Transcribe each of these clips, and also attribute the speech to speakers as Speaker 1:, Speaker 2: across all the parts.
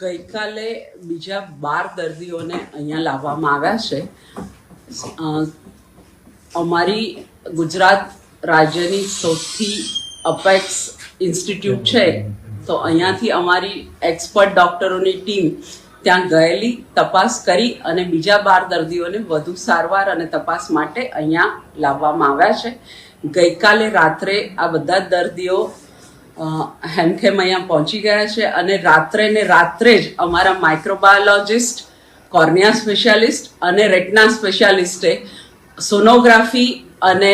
Speaker 1: ગઈકાલે બીજા બાર દર્દીઓને અહીંયા લાવવામાં આવ્યા છે. અમારી ગુજરાત રાજ્યની સૌથી અપેક્સ ઇન્સ્ટિટ્યૂટ છે, તો અહીંયાથી અમારી એક્સપર્ટ ડોક્ટરોની ટીમ ત્યાં ગયેલી, તપાસ કરી અને બીજા બાર દર્દીઓને વધુ સારવાર અને તપાસ માટે અહીંયા લાવવામાં આવ્યા છે. ગઈકાલે રાત્રે આ બધા દર્દીઓ હેમખેમ અહીંયા પહોંચી ગયા છે અને રાત્રે ને રાત્રે જ અમારા માઇક્રોબાયોલોજિસ્ટ કોર્નિયા સ્પેશિયાલિસ્ટ અને રેટના સ્પેશિયાલિસ્ટે સોનોગ્રાફી અને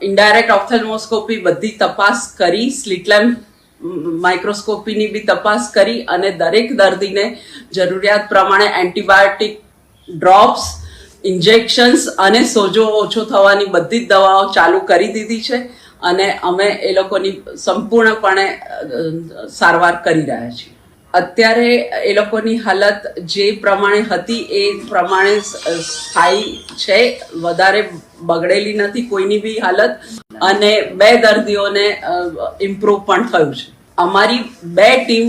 Speaker 1: ઇન્ડાયરેક્ટ ઓપ્થેલ્મોસ્કોપી બધી તપાસ કરી સ્લીટલેમ માઇક્રોસ્કોપીની બી તપાસ કરી અને દરેક દર્દીને જરૂરિયાત પ્રમાણે એન્ટીબાયોટિક ડ્રોપ્સ ઇન્જેક્શન્સ અને સોજો ઓછો થવાની બધી જ દવાઓ ચાલુ કરી દીધી છે. અને અમે એ લોકોની સંપૂર્ણપણે સારવાર કરી રહ્યા છીએ. અત્યારે એ લોકોની હાલત જે પ્રમાણે હતી એ પ્રમાણે સ્થાયી છે. વધારે બગડેલી નથી કોઈની બી હાલત. અને બે દર્દીઓને ઇમ્પ્રૂવ પણ થયું છે. અમારી બે ટીમ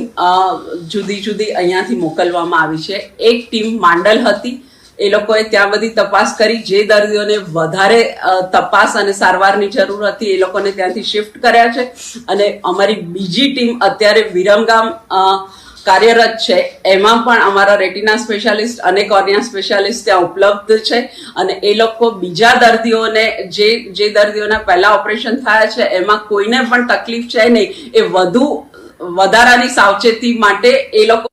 Speaker 1: જુદી જુદી અહીંયાથી મોકલવામાં આવી છે. એક ટીમ માંડલ હતી. એ લોકોએ ત્યાં બધી તપાસ કરી. જે દર્દીઓને વધારે તપાસ અને સારવારની જરૂર હતી એ લોકોને ત્યાંથી શિફ્ટ કર્યા છે. અને અમારી બીજી ટીમ અત્યારે વિરમગામ કાર્યરત છે. એમાં પણ અમારા રેટિના સ્પેશિયાલિસ્ટ અને કોર્નિયા સ્પેશિયાલિસ્ટ ત્યાં ઉપલબ્ધ છે. અને એ લોકો બીજા દર્દીઓને, જે જે દર્દીઓના પહેલા ઓપરેશન થયા છે, એમાં કોઈને પણ તકલીફ છે નહીં. એ વધુ, વધારાની સાવચેતી માટે એ લોકો